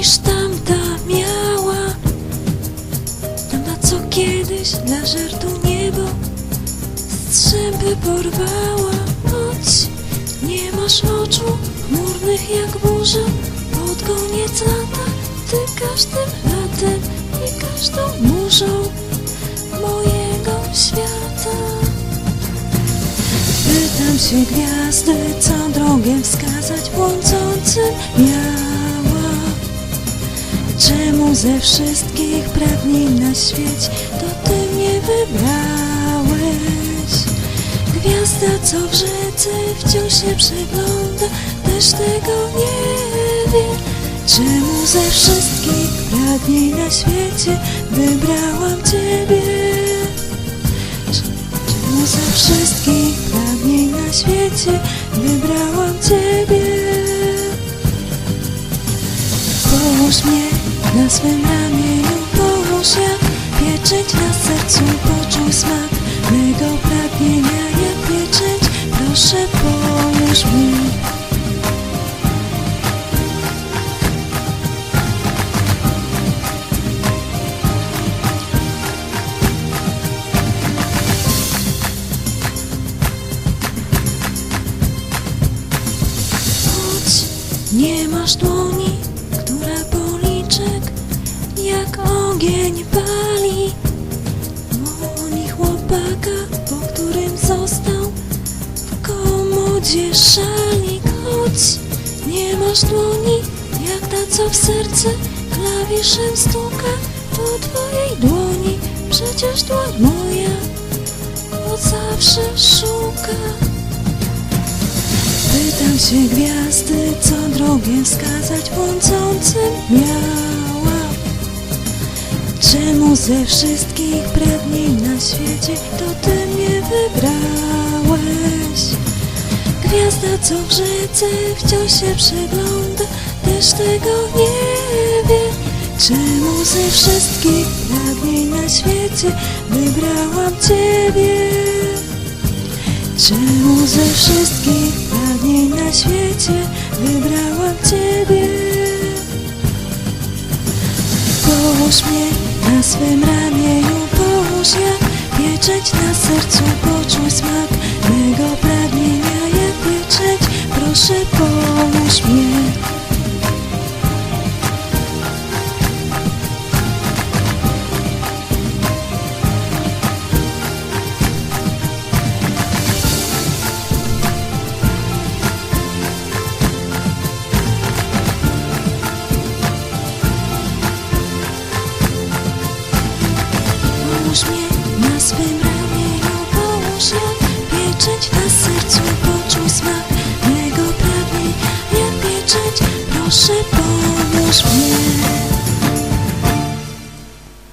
niż tamta miała. Tamta, co kiedyś dla żartu niebo strzępy porwała. Choć nie masz oczu chmurnych jak burza, pod koniec lata ty każdym latem i każdą murzą mojego świata. Pytam się gwiazdy, co drogę wskazać błądzącym Czemu ze wszystkich pragnień na świecie to ty mnie wybrałeś? Gwiazda, co w rzece wciąż się przegląda, też tego nie wie. Czemu ze wszystkich pragnień na świecie wybrałam ciebie? Czemu ze wszystkich pragnień na świecie wybrałam Ciebie? Połóż mnie na swym ramieniu, połóż jak pieczęć na sercu, poczuj smak mego pragnienia jak pieczęć. Proszę połóż. Choć nie masz dłoni, ogień pali. Dłoni chłopaka, po którym został w komodzie szalik. Choć nie masz dłoni, jak ta, co w serce klawiszem stuka. To twojej dłoni, przecież dłoń moja od zawsze szuka. Pytam się gwiazdy, co drogę wskazać błądzącym miała. Czemu ze wszystkich pragnień na świecie to ty mnie wybrałeś? Gwiazda, co w rzece wciąż się przegląda, też tego nie wie. Czemu ze wszystkich pragnień na świecie wybrałam ciebie? Czemu ze wszystkich pragnień na świecie wybrałam Ciebie? Połóż mnie na swym ramieniu, połóż jak pieczęć na sercu, poczuj na swym ramieniu, połóż jak pieczęć na sercu, poczuj smak mego pragnień jak pieczęć. Proszę połóż mnie.